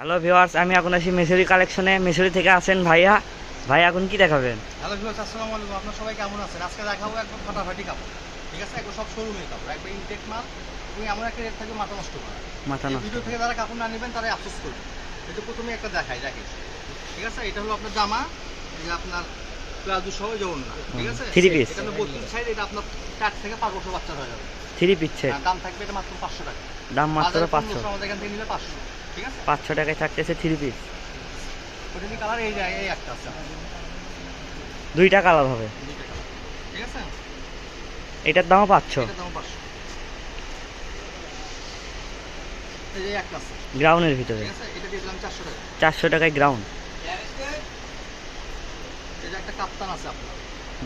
Hello viewers আমি এখন আছি মেসুরি কালেকশনে মেসুরি থেকে আসেন ভাইয়া। ভাই এখন কি দেখাবেন? হ্যালো ভিউয়ার্স আসসালামু আলাইকুম। আপনারা সবাই কেমন আছেন? আজকে দেখাবো একদম ফাটাফাটি কাপড়। ঠিক আছে? একদম সব শোরুমের কাপড়। একবার ইনটেক মাল। তুমি এমন একটা রেট থাকবে মাথা নষ্ট করা মাথা নষ্ট। ভিডিও থেকে যারা কাপড় না নেবেন তারা আফসোস করবে এটা প্রথমে একটা দেখাই দেখে ঠিক আছে? এটা হলো আপনার জামা এই যে আপনার প্লাজো সহ যেমন না ঠিক আছে? থ্রি পিস এটা বত্রিশ সাইড এটা আপনার চার থেকে পাঁচ বছর বাচ্চা হয়ে যাবে। থ্রি পিচ্ছে আর দাম থাকবে এটা মাত্র পাঁচশো টাকা। দাম মাত্র পাঁচশো। 1500, আমাদের এখান থেকে নিলে পাঁচশো। পাঁচশো টাকায় থাকতেছে থ্রি পিস দুইটা কালার হবে। এটার দামও পাঁচশো। গ্রাউন্ডের ভিতরে। চারশো টাকায় গ্রাউন্ড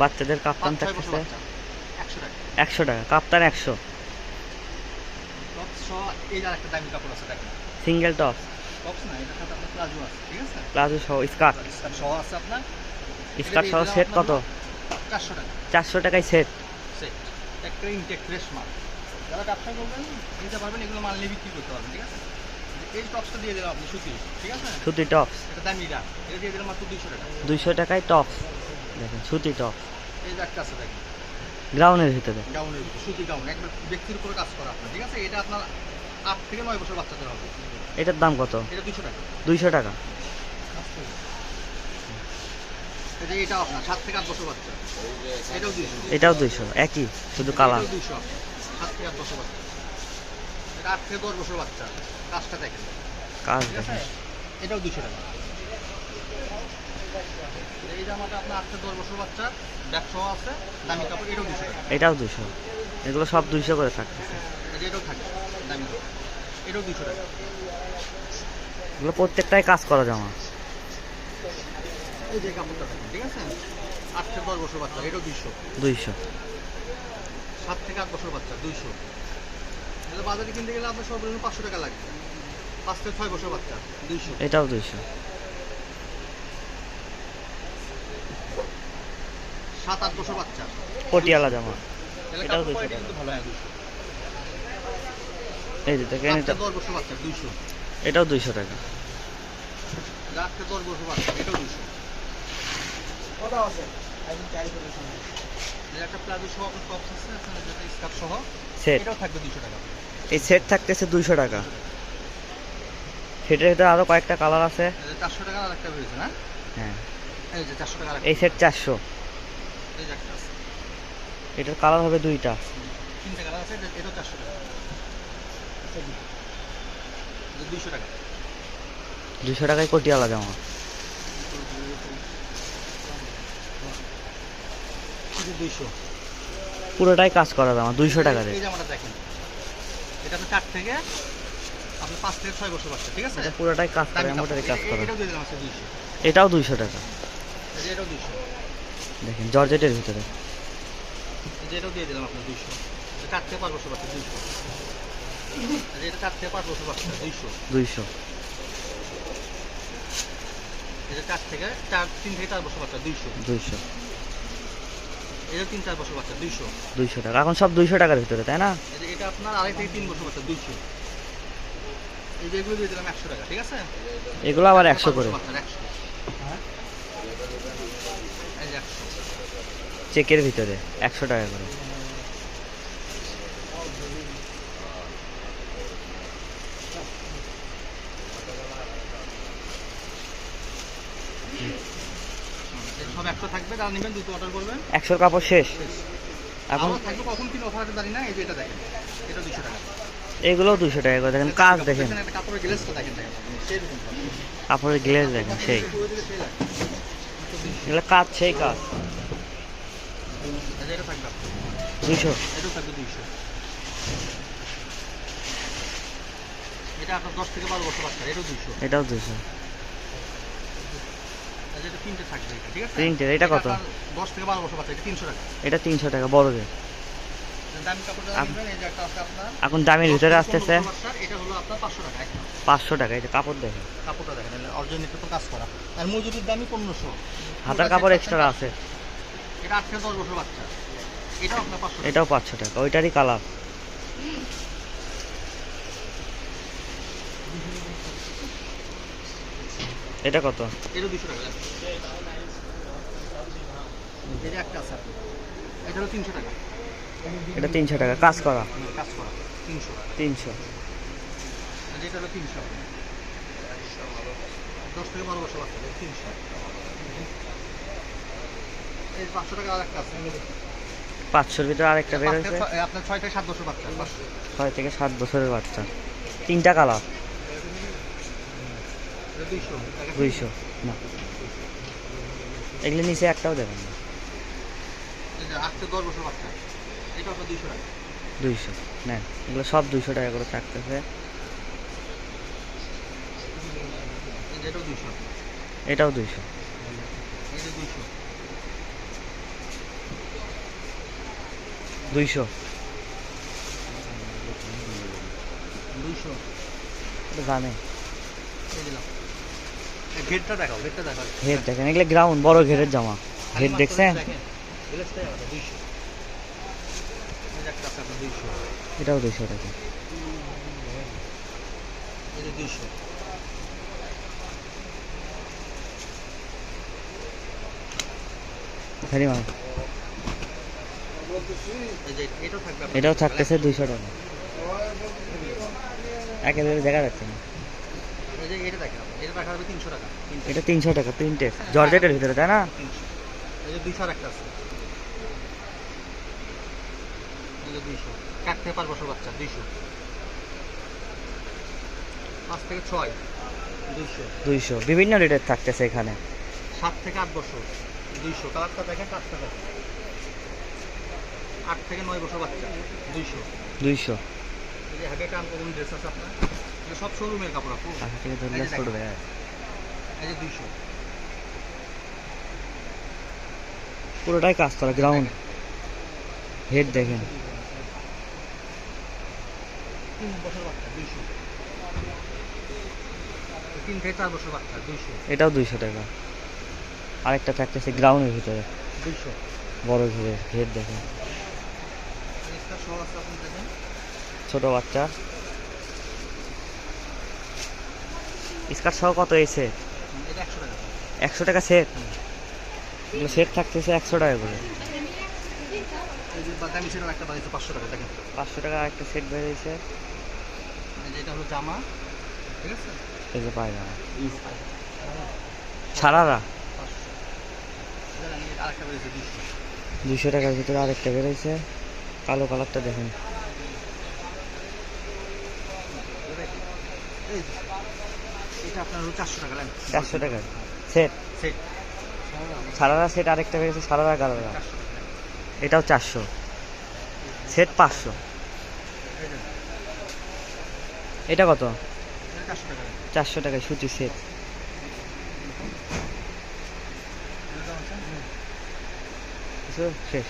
বাচ্চাদের কাপ্তান থাকতেছে। একশো টাকা। কাপ্তান একশো। এই একটা দামি কাপড় আছে দেখেন। Single top. টপস না প্লাজো ঠিক আছে প্লাজো সহ, স্কার্ট। আছে আপনার স্কার্ট সহ সেট কত? চারশো টাকা চারশো টাকায় সেট। সেট মাল ব্যবসা করবেন নিতে পারবেন এগুলো মাল নিয়ে বিক্রি করতে ঠিক আছে এই টপসটা দিয়ে আপনি ঠিক আছে টপস। এটা এটা দিয়ে মাত্র টাকা দুইশো টাকায় টপস। সুতি টপ এই একটা আছে ভিতরে সুতি ব্যক্তির উপরে কাজ করা আপনার, ঠিক আছে? এটা আপনার আট থেকে নয় বছর বাচ্চাদের হবে। এটার দাম কত? এটা দুশো টাকা। দুইশো টাকা। এই এটা আপনার সাত থেকে আট বছর বাচ্চা। এটাও দুইশো। এটাও দুইশো একই শুধু কালার। দুইশো। সাত থেকে আট বছর বাচ্চা। এটা আট থেকে দশ বছর বাচ্চা। কাজটা দেখেন। কাজ এটাও দুইশো টাকা। এই জামাটা আপনার আট থেকে দশ বছর বাচ্চা। ব্যাগসহ আছে দামি কাপড় এটাও দুশো টাকা। এটাও দুশো এগুলো সব দুইশো করে থাকতেছে। এটাও থাকে দামি। এটাও দুশো টাকা। এগুলো প্রত্যেকটাই কাজ করা জামা। এই যে কাপড়টা ঠিক আছে? আট থেকে দশ বছর বাচ্চা এটাও দুইশো। দুইশো। সাত থেকে আট বছর বাচ্চা দুইশো। তাহলে বাজারে কিনতে গেলে আপনার সর্বনিম্ন পাঁচশো টাকা লাগবে পাঁচ থেকে ছয় বছর বাচ্চা দুইশো। এটাও দুইশো। সাত আট বছর বাচ্চা। পটিয়ালা জামা। এটাও কাপড় 200 quality টাকা। কিন্তু ভালো হয় দুইশো। এই যে দেখেন এটা এটাও দুইশো টাকা। এই একটা প্লাজো সহ টপস আছে এখানে যেটা স্কার্ট সহ সেট এটাও থাকবে দুইশো টাকা। এই সেট থাকতেছে দুইশো টাকা। সেটার ভিতরে আরও কয়েকটা কালার আছে। এই যে চারশো টাকা আর একটা বেরিয়েছে না? হ্যাঁ। এই যে চারশো টাকা আর এই সেট চারশো এটার কালার হবে দুইটা। তিনটে কালার আছে এটা- এটাও চারশো টাকা। দুইশো টাকা। দুইশো টাকায় পটিয়ালা জামা দুইশো। পুরোটাই কাজ করা জামা দুইশো টাকা দিয়ে দেখেন এটা আপনার চার থেকে আপনার পাঁচ থেকে ছয় বছর বাচ্চা ঠিক আছে? এটা পুরোটাই কাজ করা দামি। এমনটাই কাজ করা। এটাও দুইশো। টাকা। এটাও দুইশো। দেখেন জর্জেটের ভিতরে। এটাও দিয়ে দিলাম আপনার দুইশো। চার থেকে পাঁচ বছর বাচ্চা দুইশো। এই এটা চার থেকে পাঁচ বছর বাচ্চা দুইশো চার থেকে চার তিন থেকে চার বছর বাচ্চা দুইশো। তিন চার বছর বাচ্চা দুইশো। দুইশো টাকা। এখন সব দুইশো টাকার ভিতরে তাই না? এটা আপনার আড়াই থেকে তিন বছর বাচ্চা দুইশো। এগুলো দিয়ে দিলাম একশো টাকা ঠিক আছে? এগুলো আবার একশো করে। এই চেকের ভিতরে একশো টাকা করে এই সব একশো থাকবে নেবেন দুটো অর্ডার করবেন। একশোর কাপড় শেষ। এখন আবার থাকবে কখন কিনে অফার আছে জানি না এই যে এটা দেখেন এটা দুশো টাকা। দুশো করে দেখেন কাজ দেখেন কাপড়ের গ্লেসটা দেখেন কাপড়ের গ্লেজ দেখেন সেই। এগুলো কাজ সেই কাজ। দুইশো এটাও দশ থেকে বারো বছর বাচ্চা এটাও দুইশো এটাও দুইশো এই যে এটা তিনটে থাকবে এটা, ঠিক আছে? তিনটে, এটা কত? আপনার দশ থেকে বারো বছর বাচ্চা এটা তিনশো টাকা। এটা তিনশো টাকা বড়দের এখন দামের ভিতরে আসতেছে। এটা হলো আপনার পাঁচশো টাকা পাঁচশো টাকা এটা কাপড় দেখেন। কাপড়টা দেখেন অর্জনের তো কাজ করা। আর মজুরির দামই পনেরোশো। হাতার কাপড় এক্সট্রা আছে। এটা আট থেকে দশ বছর বাচ্চা। এটাও আপনার পাঁচশো টাকা। এটাও পাঁচশো টাকা ওইটারই কালার এটা কত? এটা দুশো টাকা। এটা একটা আছে এটা হলো তিনশো টাকা। এটা তিনশো টাকা। কাজ করা? কাজ করা। তিনশো। তিনশো। আর এটা হলো তিনশো। দশ থেকে বারো বছর বাচ্চা তিনশো। এই পাঁচশো টাকা আর একটা আছে পাঁচশোর ভিতরে আরেকটা বের হয়েছে? ছয়- আপনার ছয় থেকে সাত বছর বাচ্চা ছয় থেকে সাত বছরের বাচ্চা। তিনটা কালার? দুইশো না। এগুলো নিচে একটাও দেবেন না। দুইশো নেন। এগুলো সব দুইশো টাকা করে থাকতেছে। এটাও দুইশো। দুইশো। দুইশো। জানে দিলাম ঘেরটা দেখাও ঘেরটা দেখাও। হেড দেখেন এগুলো গ্রাউন্ড বড় ঘেরের জামা। খালি দেখছেন? দেখেন। গ্লেসটাই আলাদা, 200 এই যে একটা আছে আপনার 200 এটাও দুইশো টাকা। এই যে 200 খালি মাল। এটাও থাকবে আপনার। এটাও 200 থাকতেছে দুইশো টাকা। একেবারে দেখা যাচ্ছে না। এটা দেখেন এটা দেখা যাবে 300 টাকা তিনটে, এটা তিনশো টাকা তিনটে। জর্জেটের ভিতরে তাই না? 300 এই যে 200 আর একটা আছে। এই যে 200 কাট থেকে পাঁচ বছর বাচ্চা 200 পাঁচ থেকে ছয় 200 দুইশো। বিভিন্ন রেটের থাকতেছে এখানে। সাত থেকে আট বছর দুইশো। কালারটা দেখেন কাজটা দেখেন। আট থেকে নয় বছর বাচ্চা দুইশো। দুইশো। যে কাম করুন ড্রেস আছে আপনার। সব শোরুমের কাপড় আপু। থেকে ধরলে এই যে ছোট দেখেন। দেখা যায়। এই যে দুইশো। পুরোটাই কাজ করা গ্রাউন্ড হেড দেখেন। এটাও দুইশো টাকা। আরেকটা থাকতেছে গ্রাউন্ডের ভিতরে। বড় ঘেরের হেড দেখেন। ছোট বাচ্চা। স্কার্ট সহ কত এসে হুম, একশো টাকা সেট সেট থাকতেছে একশো টাকা করে। এই পাঁচশো টাকা একটা সেট বেরিয়েছে। এই এটা হলো জামা ঠিক আছে? এই যে সারারা? দুইশো। টাকার ভিতরে আরেকটা বেরোয়েছে। কালো কালারটা দেখেন। এই এটা আপনার চারশো টাকা চারশো টাকা। সেট সেট সারারা সেট আরেকটা বেরিয়েছে সারারা চারশো এটাও চারশো। সেট পাঁচশো। এটা কত? চারশো টাকা টাকায় সুতি সেট শেষ।